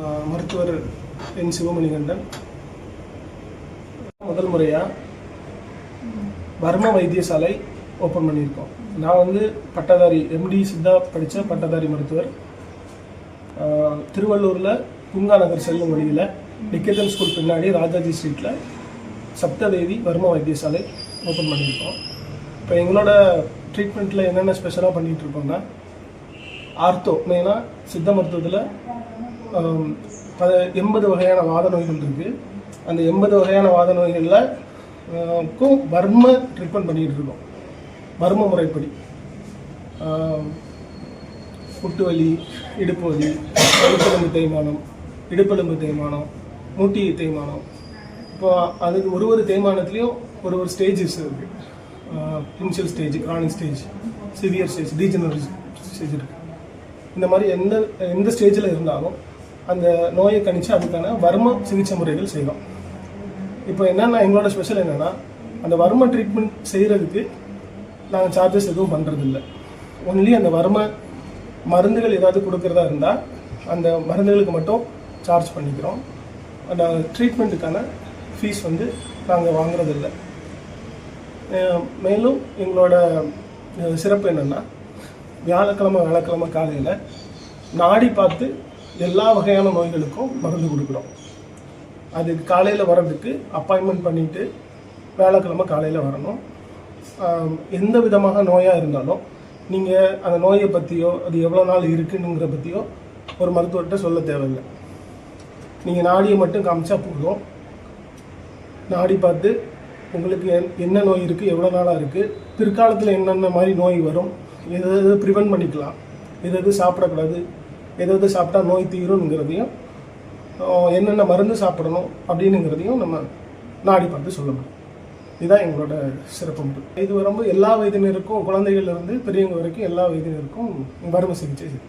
மருத்துவர் என் சிவமணிகண்டன். முதல் முறையாக பர்ம வைத்தியசாலை ஓப்பன் பண்ணியிருக்கோம். நான் வந்து பட்டதாரி எம்டி சித்தா படித்த பட்டதாரி மருத்துவர். திருவள்ளூரில் குங்கா நகர் செல்லும் வழியில் டிக்கெட்டன் ஸ்கூல் பின்னாடி ராஜாஜி ஸ்ட்ரீட்டில் சப்ததேவி வர்ம வைத்தியசாலை ஓப்பன் பண்ணியிருக்கோம். இப்போ எங்களோட ட்ரீட்மெண்ட்டில் என்னென்ன ஸ்பெஷலாக பண்ணிகிட்ருக்கோம்னா ஆர்த்தோ மெயினாக சித்த மருத்துவத்தில் அது எண்பது வகையான வாத நோய்கள் இருக்குது அந்த எண்பது வகையான வாத நோய்களில் க்கும் வர்ம ட்ரீட்மெண்ட் பண்ணிகிட்டு இருக்கோம். வர்ம முறைப்படி. புட்டு வலி இடுப்பு வலி இடுப்பெலும்பு தேய்மானம் இடுப்பெலும்பு தேய்மானம் மூட்டி தேய்மானம். இப்போ அதுக்கு ஒரு ஒரு தேய்மானத்துலேயும் ஒரு ஒரு ஸ்டேஜஸ் இருக்குது initial stage chronic stage severe stage degenerate stage இருக்குது இந்த மாதிரி எந்த எந்த ஸ்டேஜில் இருந்தாலும் அந்த நோயை கணிச்சு அதுக்கான வர்ம சிகிச்சை முறைகள் செய்கிறோம் இப்போ என்னென்னா எங்களோட ஸ்பெஷல் என்னென்னா அந்த வர்ம ட்ரீட்மெண்ட் செய்கிறதுக்கு நாங்கள் சார்ஜஸ் எதுவும் பண்ணுறதில்ல ஒன்லி அந்த வர்ம மருந்துகள் ஏதாவது கொடுக்கறதா இருந்தால் அந்த மருந்துகளுக்கு மட்டும் சார்ஜ் பண்ணிக்கிறோம். அந்த ட்ரீட்மெண்ட்டுக்கான ஃபீஸ் வந்து நாங்கள் வாங்குறதில்ல. மேலும் எங்களோட சிறப்பு என்னென்னா வியாழக்கிழமை வியாழக்கிழமை காலையில் நாடி பார்த்து எல்லா வகையான நோய்களுக்கும் மருந்து கொடுக்குறோம். அது காலையில் வர்றதுக்கு அப்பாயின்மெண்ட் பண்ணிவிட்டு வேலைக்கிழமை காலையில் வரணும். எந்த விதமாக நோயாக இருந்தாலும் நீங்கள் அந்த நோயை பற்றியோ அது எவ்வளோ நாள் இருக்குன்னுங்கிற பற்றியோ ஒரு மருத்துவர்கிட்ட சொல்ல தேவையில்லை. நீங்கள் நாடியை மட்டும் காமிச்சா போதும். நாடி பார்த்து உங்களுக்கு என்- என்ன நோய் இருக்குது எவ்வளோ நாளாக இருக்குது பிற்காலத்தில் என்னென்ன மாதிரி நோய் வரும் எது எது ப்ரிவென்ட் பண்ணிக்கலாம் எது எது சாப்பிடக்கூடாது எது எது சாப்பிட்டா நோய் தீரும்ங்கிறதையும் என்னென்ன மருந்து சாப்பிடணும் அப்படின்னுங்கிறதையும் நம்ம நாடி பார்த்து சொல்ல முடியும். இதுதான் எங்களோட சிறப்பு இது ரொம்ப எல்லா வயதினருக்கும் குழந்தைகள்லேருந்து பெரியவங்க வரைக்கும் எல்லா வயதினருக்கும் வறுமை சிகிச்சை செய்யும்